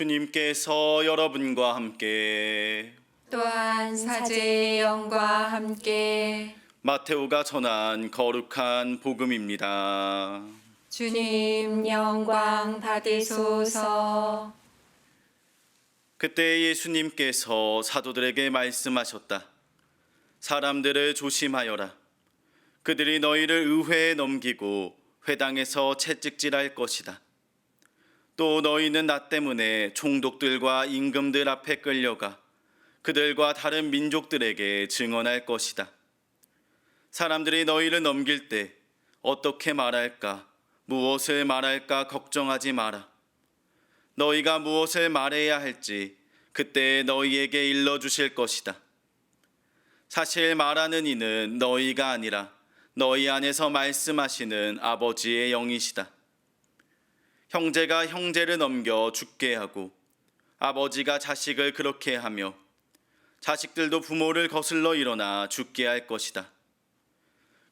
주님께서 여러분과 함께 또한 사제의 영과 함께 마테오가 전한 거룩한 복음입니다. 주님 영광 받으소서 그때 예수님께서 사도들에게 말씀하셨다. 사람들을 조심하여라. 그들이 너희를 의회에 넘기고 회당에서 채찍질할 것이다. 또 너희는 나 때문에 총독들과 임금들 앞에 끌려가 그들과 다른 민족들에게 증언할 것이다. 사람들이 너희를 넘길 때 어떻게 말할까, 무엇을 말할까 걱정하지 마라. 너희가 무엇을 말해야 할지 그때 너희에게 일러 주실 것이다. 사실 말하는 이는 너희가 아니라 너희 안에서 말씀하시는 아버지의 영이시다. 형제가 형제를 넘겨 죽게 하고 아버지가 자식을 그렇게 하며 자식들도 부모를 거슬러 일어나 죽게 할 것이다.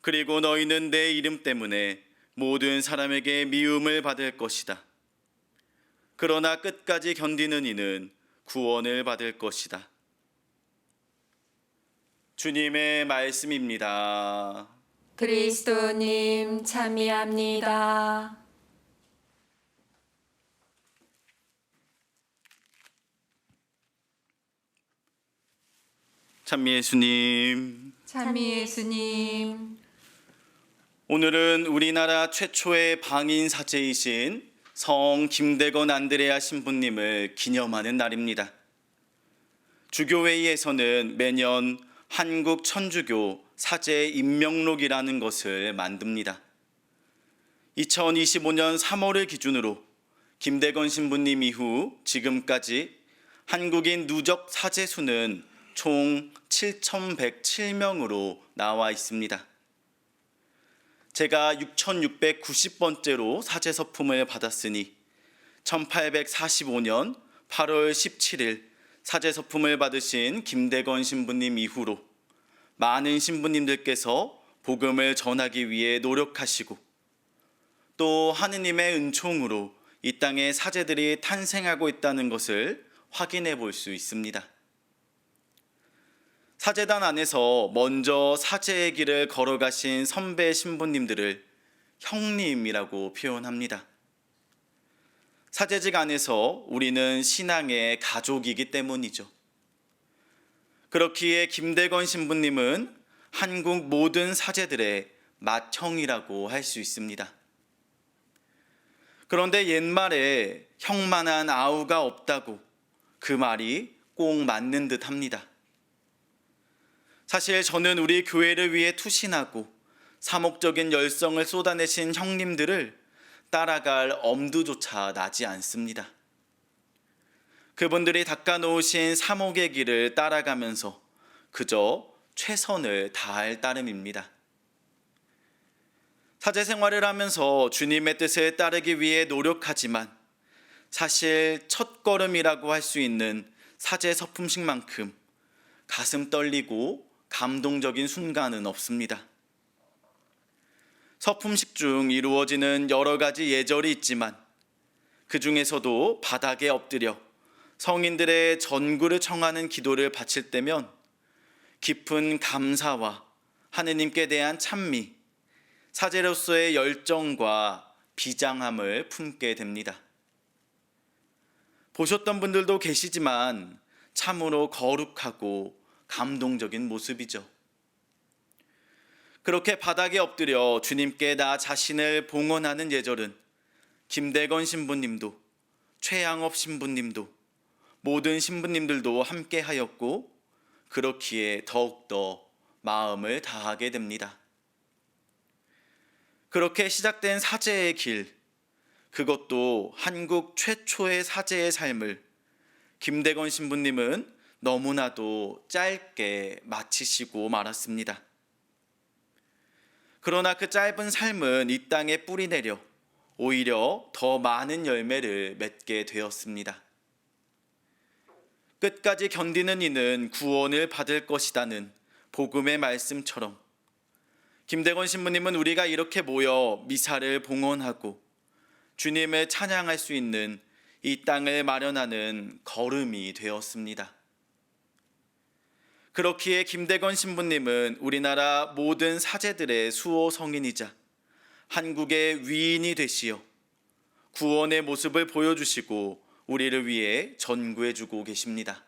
그리고 너희는 내 이름 때문에 모든 사람에게 미움을 받을 것이다. 그러나 끝까지 견디는 이는 구원을 받을 것이다. 주님의 말씀입니다. 그리스도님 참여합니다 참 예수님. 참미 예수님 오늘은 우리나라 최초의 방인 사제이신 성 김대건 안드레아 신부님을 기념하는 날입니다. 주교회의에서는 매년 한국 천주교 사제 임명록이라는 것을 만듭니다. 2025년 3월을 기준으로 김대건 신부님 이후 지금까지 한국인 누적 사제 수는 총 7,107명으로 나와 있습니다. 제가 6,690번째로 사제 서품을 받았으니 1845년 8월 17일 사제 서품을 받으신 김대건 신부님 이후로 많은 신부님들께서 복음을 전하기 위해 노력하시고 또 하느님의 은총으로 이 땅에 사제들이 탄생하고 있다는 것을 확인해 볼 수 있습니다. 사제단 안에서 먼저 사제의 길을 걸어가신 선배 신부님들을 형님이라고 표현합니다. 사제직 안에서 우리는 신앙의 가족이기 때문이죠. 그렇기에 김대건 신부님은 한국 모든 사제들의 맏형이라고 할 수 있습니다. 그런데 옛말에 형만한 아우가 없다고 그 말이 꼭 맞는 듯 합니다. 사실 저는 우리 교회를 위해 투신하고 사목적인 열성을 쏟아내신 형님들을 따라갈 엄두조차 나지 않습니다. 그분들이 닦아놓으신 사목의 길을 따라가면서 그저 최선을 다할 따름입니다. 사제 생활을 하면서 주님의 뜻을 따르기 위해 노력하지만 사실 첫 걸음이라고 할 수 있는 사제 서품식만큼 가슴 떨리고 감동적인 순간은 없습니다. 서품식 중 이루어지는 여러 가지 예절이 있지만 그 중에서도 바닥에 엎드려 성인들의 전구를 청하는 기도를 바칠 때면 깊은 감사와 하느님께 대한 찬미, 사제로서의 열정과 비장함을 품게 됩니다. 보셨던 분들도 계시지만 참으로 거룩하고 감동적인 모습이죠. 그렇게 바닥에 엎드려 주님께 나 자신을 봉헌하는 예절은 김대건 신부님도 최양업 신부님도 모든 신부님들도 함께 하였고 그렇기에 더욱더 마음을 다하게 됩니다. 그렇게 시작된 사제의 길, 그것도 한국 최초의 사제의 삶을 김대건 신부님은 너무나도 짧게 마치시고 말았습니다. 그러나 그 짧은 삶은 이 땅에 뿌리 내려 오히려 더 많은 열매를 맺게 되었습니다. 끝까지 견디는 이는 구원을 받을 것이다는 복음의 말씀처럼 김대건 신부님은 우리가 이렇게 모여 미사를 봉헌하고 주님을 찬양할 수 있는 이 땅을 마련하는 걸음이 되었습니다. 그렇기에 김대건 신부님은 우리나라 모든 사제들의 수호 성인이자 한국의 위인이 되시어 구원의 모습을 보여주시고 우리를 위해 전구해주고 계십니다.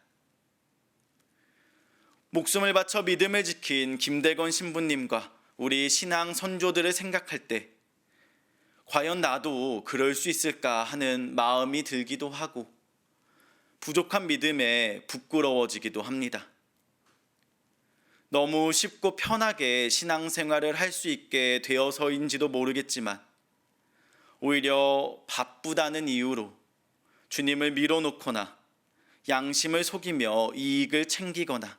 목숨을 바쳐 믿음을 지킨 김대건 신부님과 우리 신앙 선조들을 생각할 때 과연 나도 그럴 수 있을까 하는 마음이 들기도 하고 부족한 믿음에 부끄러워지기도 합니다. 너무 쉽고 편하게 신앙생활을 할 수 있게 되어서인지도 모르겠지만 오히려 바쁘다는 이유로 주님을 밀어놓거나 양심을 속이며 이익을 챙기거나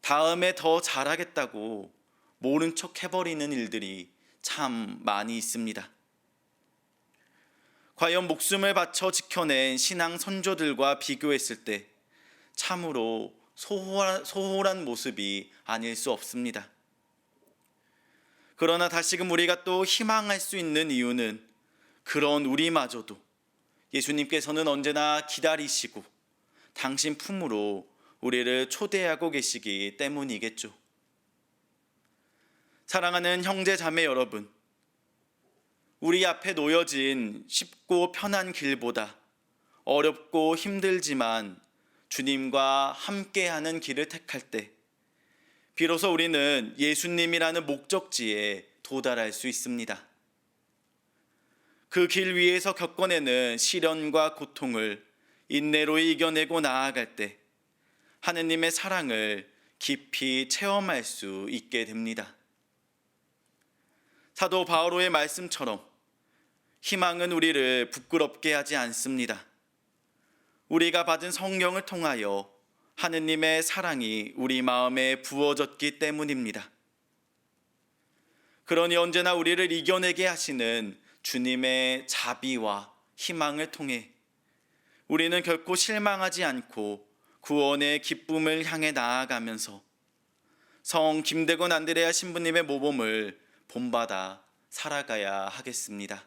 다음에 더 잘하겠다고 모른 척 해버리는 일들이 참 많이 있습니다. 과연 목숨을 바쳐 지켜낸 신앙 선조들과 비교했을 때 참으로 소홀한, 소홀한 모습이 아닐 수 없습니다. 그러나 다시금 우리가 또 희망할 수 있는 이유는 그런 우리마저도 예수님께서는 언제나 기다리시고 당신 품으로 우리를 초대하고 계시기 때문이겠죠. 사랑하는 형제 자매 여러분, 우리 앞에 놓여진 쉽고 편한 길보다 어렵고 힘들지만 주님과 함께하는 길을 택할 때 비로소 우리는 예수님이라는 목적지에 도달할 수 있습니다. 그 길 위에서 겪어내는 시련과 고통을 인내로 이겨내고 나아갈 때 하느님의 사랑을 깊이 체험할 수 있게 됩니다. 사도 바오로의 말씀처럼 희망은 우리를 부끄럽게 하지 않습니다. 우리가 받은 성령을 통하여 하느님의 사랑이 우리 마음에 부어졌기 때문입니다. 그러니 언제나 우리를 이겨내게 하시는 주님의 자비와 희망을 통해 우리는 결코 실망하지 않고 구원의 기쁨을 향해 나아가면서 성 김대건 안드레아 신부님의 모범을 본받아 살아가야 하겠습니다.